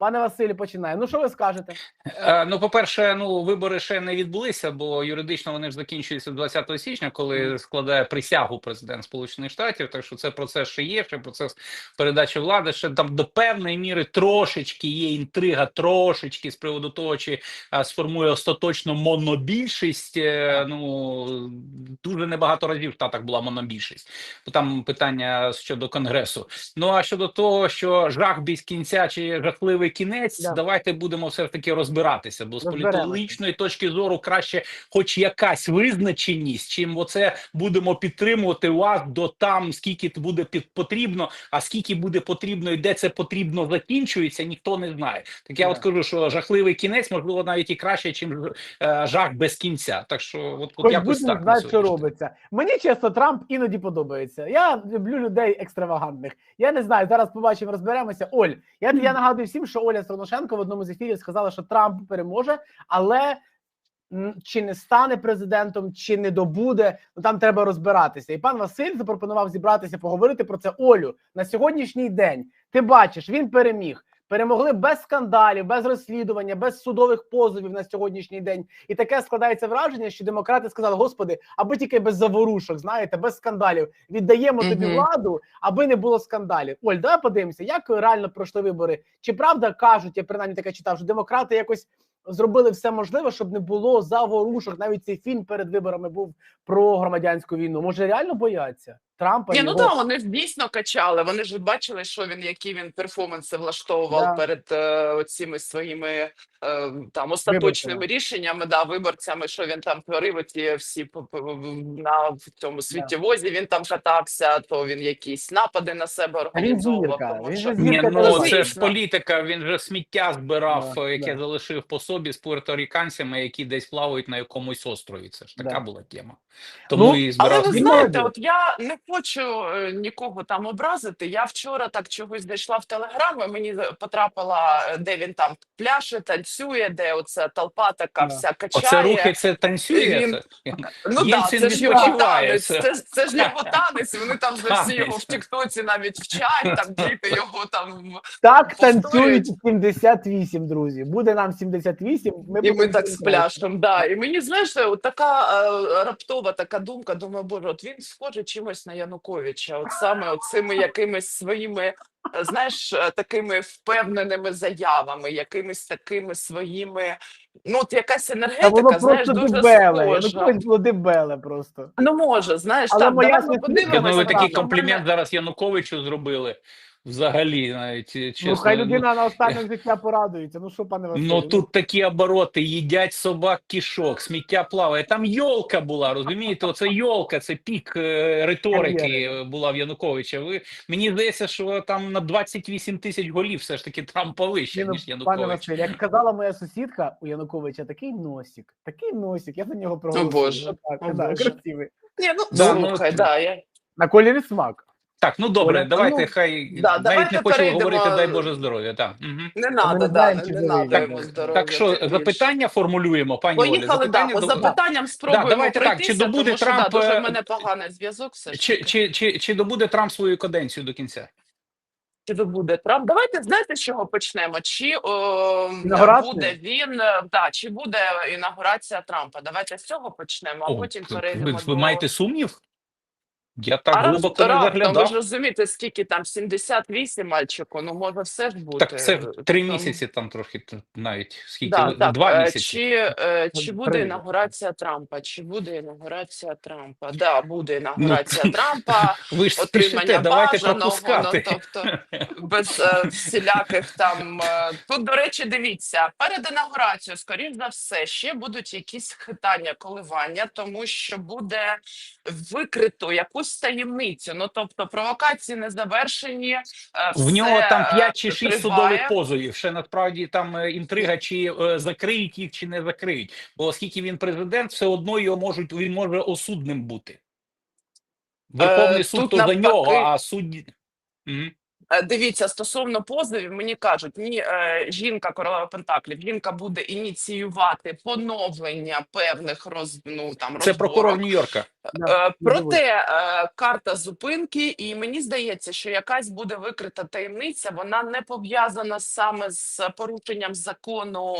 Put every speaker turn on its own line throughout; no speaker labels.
Пане Василю, починає. Ну що ви скажете?
Е, Ну, по-перше, ну вибори ще не відбулися, бо юридично вони ж закінчуються 20 січня, коли складає присягу президент Сполучених Штатів. Так що це процес ще є, ще процес передачі влади. Ще там до певної міри трошечки є інтрига, трошечки з приводу того, чи а, сформує остаточно монобільшість. Е, Ну дуже небагато разів в Штатах була монобільшість, бо там питання щодо конгресу. Ну а щодо того, що жах без кінця чи жахливий кінець,
Да.
давайте будемо все ж таки розбиратися. Бо з
Розберемося.
політичної точки зору краще, хоч якась визначеність, чим оце будемо підтримувати вас до там, скільки буде під потрібно, а скільки буде потрібно і де це потрібно закінчується, ніхто не знає. Так я
Да.
от кажу, що жахливий кінець можливо навіть і краще, чим е, жах без кінця. Так що, от, от якось так на
знати, що робиться. Мені чесно, Трамп іноді подобається. Я люблю людей екстравагантних. Я не знаю. Зараз побачимо, розберемося. Оль, я, я нагадую всім, що Оля Строношенко в одному з ефірів сказала, що Трамп переможе, але чи не стане президентом, чи не добуде, ну там треба розбиратися. І пан Василь запропонував зібратися, поговорити про це. Олю на сьогоднішній день. Ти бачиш, він переміг. Перемогли без скандалів, без розслідування, без судових позовів на сьогоднішній день. І таке складається враження, що демократи сказали: Господи, аби тільки без заворушок, знаєте, без скандалів. Віддаємо тобі
Мгм.
владу, аби не було скандалів. Оль, давай подивимося, як реально пройшли вибори. Чи правда кажуть, я принаймні таке читав, що демократи якось зробили все можливе, щоб не було заворушок. Навіть цей фільм перед виборами був про громадянську війну. Може, реально бояться Трампа?
Ні, ну
його-
так, вони ж дійсно качали. Вони ж бачили, що він, які він перформанси влаштовував
Да.
перед е, цими своїми е, там остаточними
Виборцями.
рішеннями, да, виборцями, що він там творив ті всі на в цьому світівозі. Він там катався, то він якісь напади на себе організовував.
він
що-
Ні, ну це ж політика. Він же сміття збирав,
Да,
е, яке
да.
залишив по собі з пуерторіканцями, які десь плавають на якомусь острові. Це ж така
Да.
була тема. Тому
Ну,
і
Але ви знаєте, от я не хочу е, нікого там образити. Я вчора так чогось зайшла в телеграм, і мені за- потрапила, е, де він там пляше, танцює, де оця толпа така вся качає.
Оце рухи, це танцює.
Він-
Це.
Ну так, це ж його танець.
це-
Це, ж- його танець. Вони там вже всі його в Тіктоці навіть вчать, там діти його там.
Так
повторюють.
танцюють 78, друзі. Буде нам 78. Ми
І ми так з пляшем. Да. І мені знаєш, от така е, раптова така думка. Думаю, боже, от він схоже чимось на Януковича. От саме цими якимись своїми, е, знаєш, е, такими впевненими заявами, якимись такими своїми. Ну, от якась енергетика, знаєш,
просто
дуже
дебеле.
схожа.
Янукович було дебеле просто.
Ну може, знаєш,
Але
там
моя
давай ми
сусідка-
Я думаю, ви такий
так, у
комплімент зараз Януковичу зробили. Взагалі, навіть чесно.
ну хай
ну,
людина на останнє життя порадується. Ну що, пане Василю?
Ну тут такі обороти, їдять собак кішок, сміття плаває. Там йолка була, розумієте? Оце йолка, це пік е, риторики була в Януковича. Ви мені здається, що там на 28 тисяч голів все ж таки Трампа вище,
Ні, ну,
ніж
Пане
Янукович.
Василь, як казала моя сусідка у Януковича, такий носик, такий носик, я за нього проголосую.
Боже, о,
да,
Боже.
красивий.
Ні, ну
Да, ну,
да, я...
На кольорі смак.
Так, ну добре,
Оля,
давайте
ну,
хай
да,
навіть
давайте
не хочу
перейдемо-
говорити, дай Боже здоров'я. Так. Угу.
не надо, да, не, не надо
Так,
йому здоров'я.
Так що запитання формулюємо, пані Олі.
Поїхали, да, по
до-
запитанням спробуємо
давайте так, чи добуде
тому що, да, дуже
е,
в мене поганий зв'язок все
Чи, чи, чи, чи добуде Трамп свою каденцію до кінця?
Чи добуде Трамп? Давайте знаєте, з чого почнемо? Чи о, буде він, е, да, чи буде інаугурація Трампа? Давайте з цього почнемо, а
О,
потім перейдемо
ви,
до...
ви маєте сумнів? Я так
а
глибоко не
раптом, ви
заглядав.
ж розумієте, скільки там 78 мальчику, ну може все ж бути.
Так це в три
Там-
місяці там трохи т- навіть скільки
Да, так,
два
е,
місяці.
Чи, е, чи буде
Три.
інаугурація Трампа? Чи буде інаугурація Трампа? Да, буде інаугурація Трампа,
Ви ж
отримання
спішите, давайте
бажаного,
пропускати.
ну, тобто без е, всіляких там. е, Тут, до речі, дивіться, перед інаугурацією, скоріш за все, ще будуть якісь хитання, коливання, тому що буде викрито якусь таємницю. Ну тобто провокації не завершені. е,
В нього там
е,
5 чи 6
триває.
судових позовів. Ще насправді там е, інтрига, чи е, закриють їх, чи не закриють. Бо оскільки він президент, все одно його можуть він може осудним бути. Верховний
Е,
суд то за нього, а судді. Мгм.
Е, Дивіться, стосовно позовів, мені кажуть, ні, е, жінка королева Пентаклів, жінка буде ініціювати поновлення певних роз, ну, там,
Це прокурор. Нью-Йорка.
Е, Проте е, карта зупинки, і мені здається, що якась буде викрита таємниця. Вона не пов'язана саме з порушенням закону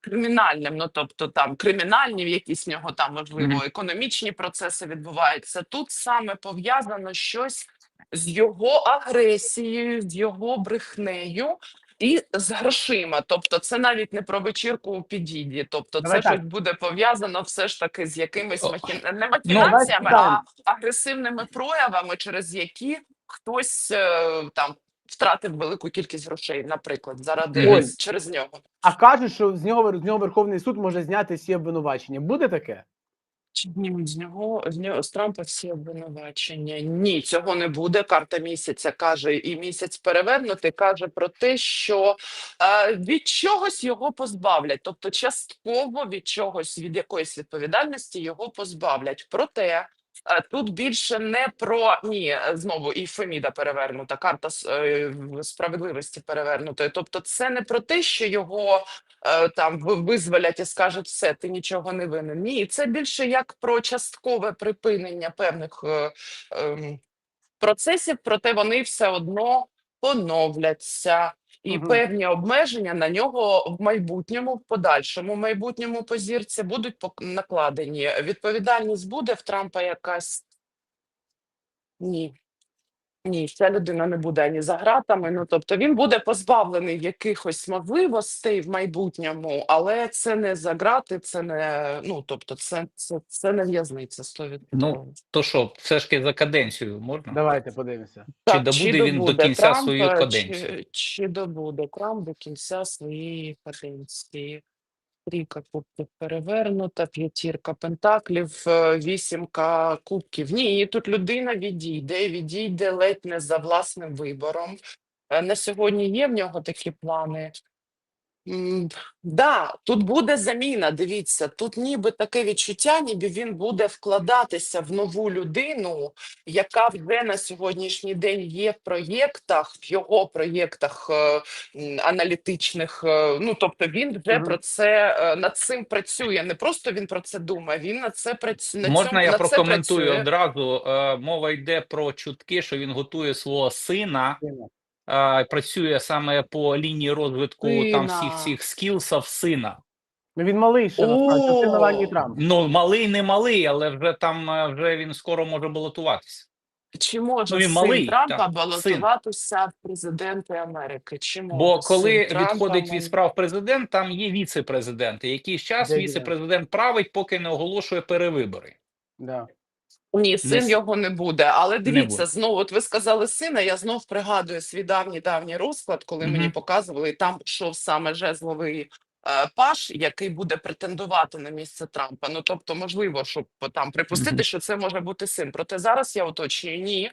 кримінальним. Ну тобто там кримінальні, якісь в нього там можливо економічні процеси відбуваються. Тут саме пов'язано щось з його агресією, з його брехнею. І з грошима, тобто це навіть не про вечірку у підіді, тобто
Давай
це
так.
щось буде пов'язано все ж таки з якимись
О,
махін... не махінаціями, а агресивними проявами, через які хтось е, там втратив велику кількість грошей, наприклад, заради
Ой.
ось через нього.
А кажуть, що з нього з нього Верховний суд може зняти всі обвинувачення. Буде таке?
Чи з нього з нього з Трампа всі обвинувачення? Ні, цього не буде. Карта місяця каже, і місяць перевернути каже про те, що е, від чогось його позбавлять, тобто частково від чогось, від якоїсь відповідальності його позбавлять. Проте. Тут більше не про ні, знову і Феміда перевернута, карта е, справедливості перевернутої. Тобто, це не про те, що його е, там визволять і скажуть, все, ти нічого не винен. Ні, це більше як про часткове припинення певних е, ем, процесів, проте вони все одно поновляться. І
угу.
певні обмеження на нього в майбутньому, в подальшому майбутньому позірці будуть накладені. Відповідальність буде в Трампа якась? Ні. Ні, ця людина не буде ані за гратами. Ну тобто він буде позбавлений якихось можливостей в майбутньому, але це не за грати, це не ну тобто, це, це, це не в'язниця 100%.
Ну, То що, все ж таки за каденцію можна?
Давайте подивимося.
Чи добуде він до кінця
Трамп,
своєї
е,
каденції?
Чи, чи добуде Трамп до кінця своєї каденції? Трійка кубків перевернута, п'ятірка пентаклів, е, вісімка кубків. Ні, і тут людина відійде, відійде ледь не за власним вибором. Е, На сьогодні є в нього такі плани. Да, тут буде заміна. Дивіться, тут ніби таке відчуття, ніби він буде вкладатися в нову людину, яка вже на сьогоднішній день є в проєктах, в його проєктах е, аналітичних. е, Ну тобто він вже
Мгм.
про це е, над цим працює. Не просто він про це думає, він над це працює.
Можна я
над це
прокоментую
працює.
одразу? Е, Мова йде про чутки, що він готує свого сина,
Сина.
працює саме по лінії розвитку там всіх цих скілсів сина.
Ну він малий ще насправді! Меланії Трамп.
Ну, малий не малий, але вже там е, вже він скоро може балотуватися.
Чи може
Ну, він
син
малий,
Трампа
так,
балотуватися в президенти Америки? Чи може
Бо коли
син Трампа
відходить від справ президент, там є віце-президент. І якийсь час
Де він?
віце-президент править, поки не оголошує перевибори.
Да.
Ні, син його не буде. Але дивіться,
буде.
знову от ви сказали сина. Я знов пригадую свій давній давній розклад, коли мені показували, і там пішов саме жезловий паш, який буде претендувати на місце Трампа. Ну тобто, можливо, щоб там припустити, що це може бути син. Проте зараз я уточнюю, ні.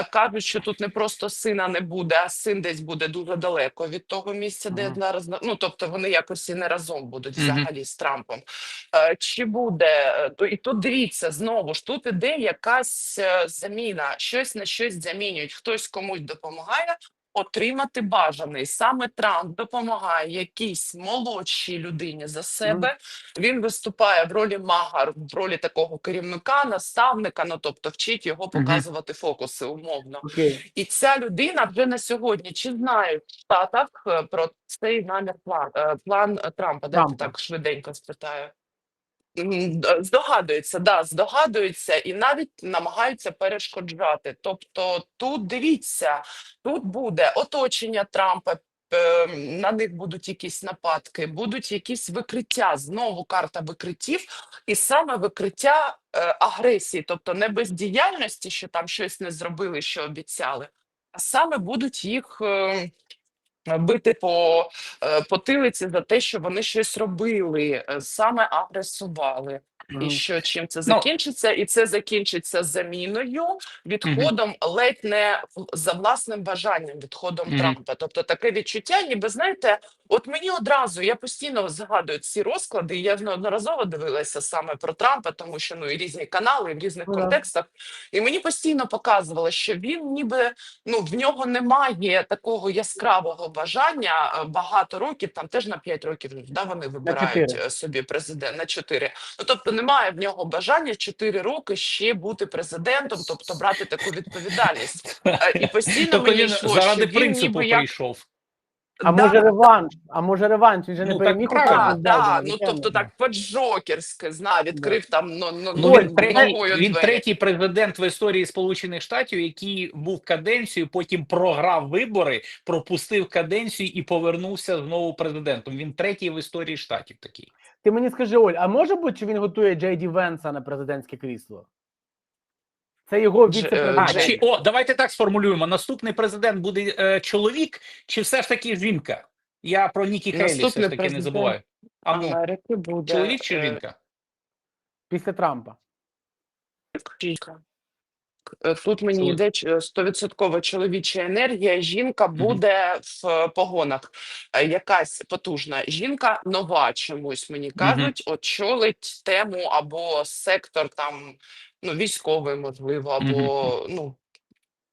Е, кажуть, що тут не просто сина не буде, а син десь буде дуже далеко від того місця, де
Ага.
зараз на- ну тобто вони якось і не разом будуть взагалі з Трампом. Е, Чи буде е, то і тут дивіться знову ж тут іде якась е, заміна, щось на щось замінюють. Хтось комусь допомагає отримати бажаний. Саме Трамп допомагає якійсь молодшій людині за себе. Він виступає в ролі мага, в ролі такого керівника, наставника. Ну тобто вчить його показувати фокуси умовно.
Окей.
І ця людина вже на сьогодні чи знають в Штатах е, про цей намір план, е, план Трампа? Дайте
Трампа.
так швиденько спитаю. Здогадуються, да, здогадуються і навіть намагаються перешкоджати. Тобто, тут дивіться, тут буде оточення Трампа. На них будуть якісь нападки, будуть якісь викриття. Знову карта викриттів, і саме викриття е, агресії, тобто не бездіяльності, що там щось не зробили, що обіцяли, а саме будуть їх е, бити по е, потилиці за те, що вони щось робили, е, саме агресували. І що чим це
Ну.
закінчиться, і це закінчиться заміною, відходом ледь не за власним бажанням, відходом Трампа. Тобто таке відчуття, ніби знаєте, от мені одразу я постійно згадую ці розклади. і Я неодноразово дивилася саме про Трампа, тому що ну і різні канали, і в різних контекстах. І мені постійно показувало, що він ніби ну в нього немає такого яскравого бажання е, багато років, там теж на 5 років да, вони вибирають е, собі президент на 4. Ну тобто немає в нього бажання 4 роки ще бути президентом, тобто брати таку відповідальність. Е, І постійно
Тобто
мені
він
йшло,
заради
що він
принципу
ніби як
прийшов.
А
Да,
може реванш? А може реванш? Він же не
Ну,
переміг
правильно.
першому
Да, ну тобто так по-джокерськи, зна, відкрив там ну, ну,
Ну, він, третій, він третій президент в історії Сполучених Штатів, який був каденцію, потім програв вибори, пропустив каденцію і повернувся знову президентом. Він третій в історії штатів такий.
Ти мені скажи, Оль, а може бути, що він готує Джей Ді Венса на президентське крісло? Це його
е,
віце-президент.
Чи о, давайте так сформулюємо: наступний президент буде е, чоловік, чи все ж таки жінка? Я про Нікі Хейлі все ж таки не забуваю. А ну,
Америки буде
чоловік чи
е,
жінка?
Після Трампа.
Жінка. Е, Тут мені йде стовідсоткова чоловіча енергія. Жінка буде в е, погонах. Е, Якась потужна жінка, нова чомусь мені кажуть, очолить тему або сектор там ну військовий, можливо, або ну.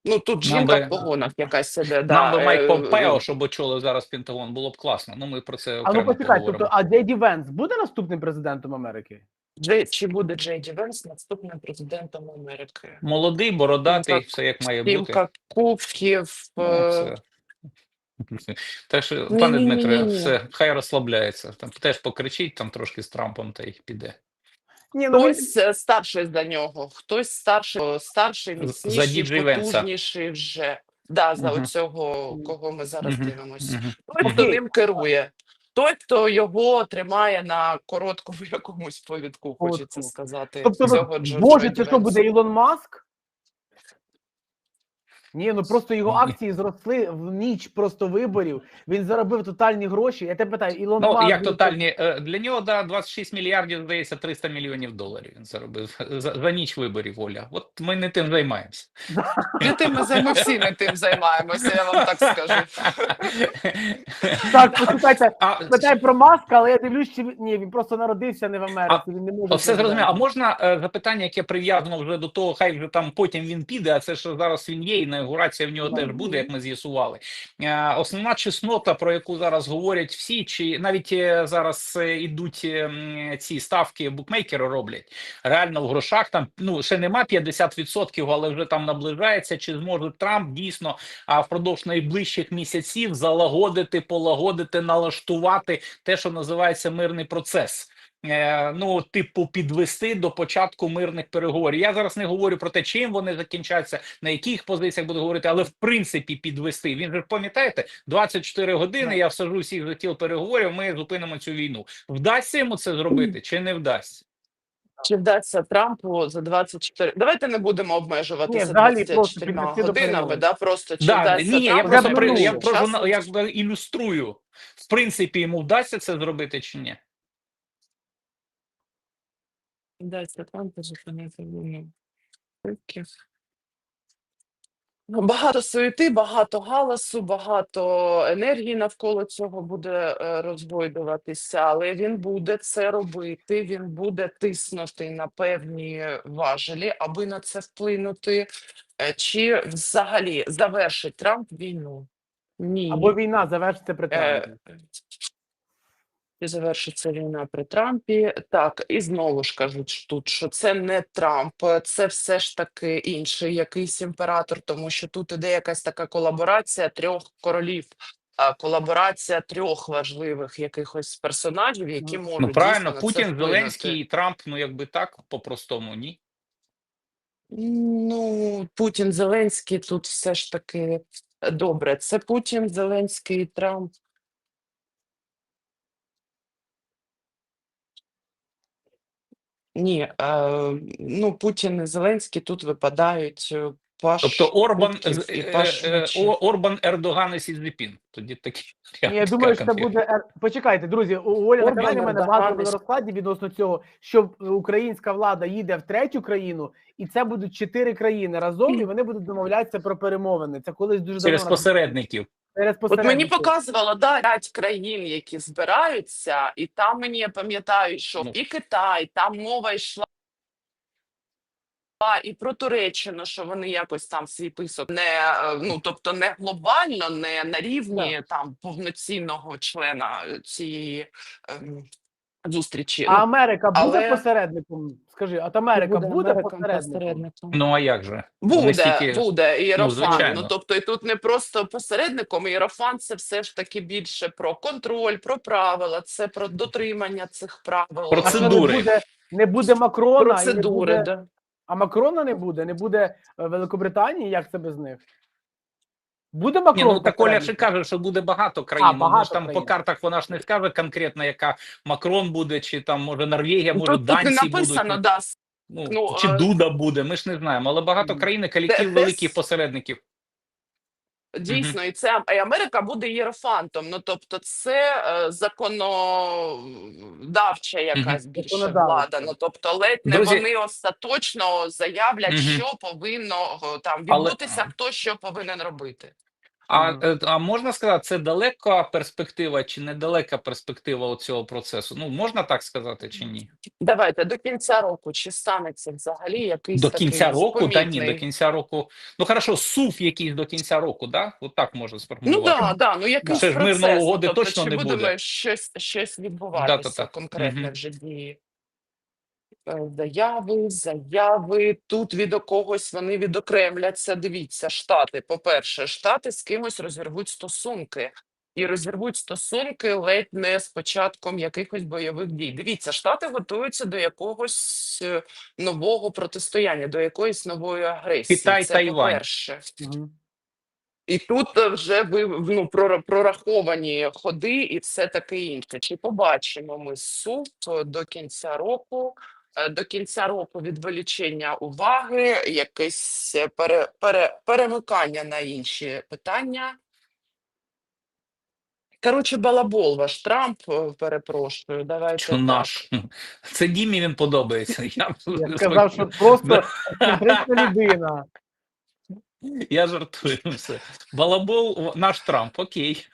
Ну тут
Нам
жінка
би-
в погонах якась сиде.
Нам би
да,
Майк
е,
Помпео, щоб очолив зараз Пентагон, було б класно. Ну ми про це
А ну
окремо
почекай,
поговоримо.
тобто, а Джей Ді Венс буде наступним президентом Америки?
Джей, чи буде Джей Ді Венс наступним президентом Америки?
Молодий, бородатий, все як має бути.
Сімка кубків.
Ну,
е,
все. Так що,
Ні,
пане Дмитре,
ні, ні.
все, хай розслабляється. Там теж покричить там трошки з Трампом та й піде.
Ні, ну
Хтось е, старший за нього, хтось старший, о, старший,
За
міцніший,
Діджей Венса.
потужніший вже. Да, за
Мгм.
оцього, кого ми зараз
Мгм.
дивимося. Той, хто
Окей.
ним керує. Той, хто його тримає на короткому якомусь повідку, хочеться сказати.
Тобто,
цього Джо-
боже, це що буде Ілон Маск? Ні, ну просто його акції зросли в ніч просто виборів. Він заробив тотальні гроші. Я тебе питаю, Ілон
Ну,
Маск
як тотальні, е, для нього, да, 26 мільярдів, здається, 300 мільйонів доларів він заробив за, за ніч виборів, Оля. От ми не тим займаємося.
Не тим ми займ- ми всі не тим займаємося, я вам так скажу.
Так, послухайте, питай про Маска, але я дивлюсь, чи він- ні, він просто народився не в Америці. він не може.
Все зрозуміло. А можна е, запитання, яке прив'язано вже до того, хай вже там потім він піде, а це що зараз він є, і інаугурація в нього теж буде, як ми з'ясували. Е, Основна чеснота, про яку зараз говорять всі, чи навіть е, зараз е, ідуть ці ставки букмекери роблять реально в грошах. Там ну ще нема 50%, але вже там наближається. Чи зможе Трамп дійсно впродовж найближчих місяців залагодити, полагодити, налаштувати те, що називається мирний процес. Е, ну, типу, підвести до початку мирних переговорів. Я зараз не говорю про те, чим вони закінчаться, на яких позиціях буду говорити, але в принципі підвести. Він же пам'ятаєте, 24 години. Я всажу всіх за тіл переговорів. Ми зупинимо цю війну. Вдасться йому це зробити чи не вдасться?
Чи вдасться Трампу за 24... Давайте не будемо обмежуватися
Ні, взагалі просто
24 годинами, да, просто чи
Да,
вдасться
ні, я просто при я просто на- якби ілюструю. В принципі, йому вдасться це зробити чи ні?
Вдасться Трампу зупинити війну. Ну, Багато суєти, багато галасу, багато енергії навколо цього буде е, розгойдуватися, але він буде це робити. Він буде тиснути на певні важелі, аби на це вплинути. Е, Чи взагалі завершить Трамп війну? Ні.
Або війна завершиться при
Е,
Трампі.
І завершиться війна при Трампі. Так, і знову ж кажуть тут, що це не Трамп, це все ж таки інший якийсь імператор, тому що тут іде якась така колаборація трьох королів. Колаборація трьох важливих якихось персонажів, які можуть
Ну правильно,
дійсно на це
Путін,
вплинути.
Зеленський і Трамп, ну якби так по-простому, ні.
Ну, Путін, Зеленський тут все ж таки добре. Це Путін, Зеленський і Трамп. Ні, е, ну Путін і Зеленський тут випадають е, Паш
Тобто Орбан,
і
е,
Паш
е, Орбан, Ердоган і Сізіпін. Тоді такі.
Я думаю, що це буде почекайте, друзі. У Олі на
Орбан,
каналі в мене
Ердоган,
багато було
Іс-
розкладів відносно цього, що е, українська влада їде в третю країну, і це будуть чотири країни разом, і вони будуть домовлятися про перемовини. Це колись дуже
через
давно
посередників.
От мені показувало да, п'ять країн, які збираються, і там мені я пам'ятаю, що
Ну.
і Китай, там мова йшла. І про Туреччину, що вони якось там свій писок не е, ну тобто не глобально, не на рівні там повноцінного члена цієї ем, зустрічі.
А Америка буде
але-
посередником? Скажи, от Америка буде, посередником?
Ну а як же? Вони
Буде,
стільки-
буде Єрофан. Ну,
звичайно.
тобто, і тут не просто посередником. Єрофан це все ж таки більше про контроль, про правила, це про дотримання цих правил.
А що,
Процедури.
не буде, не буде Макрона, і не
Процедури,
буде,
да.
а Макрона не буде, не буде е, Великобританії, як це без них? Буде
Ні,
Макрон?
ну так Оля
ще
каже, що буде багато країн.
А,
ну,
багато
ж там
країн.
по картах вона ж не скаже конкретно, яка Макрон буде, чи там може Норвегія,
Ну,
може
Тут, тут не
данці
написано,
будуть.
да,
Ну,
ну,
чи
а...
Дуда буде, ми ж не знаємо. Але багато країн колектив великих посередників.
Дійсно, і це і Америка буде єрофантом. Ну тобто, це е, законодавча якась більше влада. Ну тобто, ледь не
Друзі-
вони остаточно заявлять, що повинно там відбутися, хто що повинен робити.
А, е, а можна сказати, це далека перспектива чи недалека перспектива цього процесу? Ну можна так сказати чи ні?
Давайте до кінця року чи станеться взагалі якийсь
До
такий
кінця року, та ні, до кінця року. Ну хорошо, сув якийсь до кінця року, да? От так можна
Ну да, да, ну якийсь
Ще ж мирної
ну,
угоди
тобто,
точно
чи
не
будемо
буде.
щось, щось відбуватися,
Да-та-та.
конкретне
Мгм.
вже дії. Е, Заяви, заяви. Тут від когось вони відокремляться. Дивіться, штати. По-перше, штати з кимось розірвуть стосунки. І розірвуть стосунки ледь не з початком якихось бойових дій. Дивіться, штати готуються до якогось е, нового протистояння, до якоїсь нової агресії.
Китай,
Це
Тайвань.
по-перше. І тут е, вже ви ну, прораховані ходи і все таке інше. Чи побачимо ми суд до кінця року? Е, До кінця року відволічення уваги, якесь е, пере, пере, перемикання на інші питання. Коротше, балабол ваш Трамп, е, перепрошую. Давайте
Що наш? Це Дімі він подобається. Я,
Я сказав, що просто людина.
я жартую. ну, Все. Балабол наш Трамп, окей.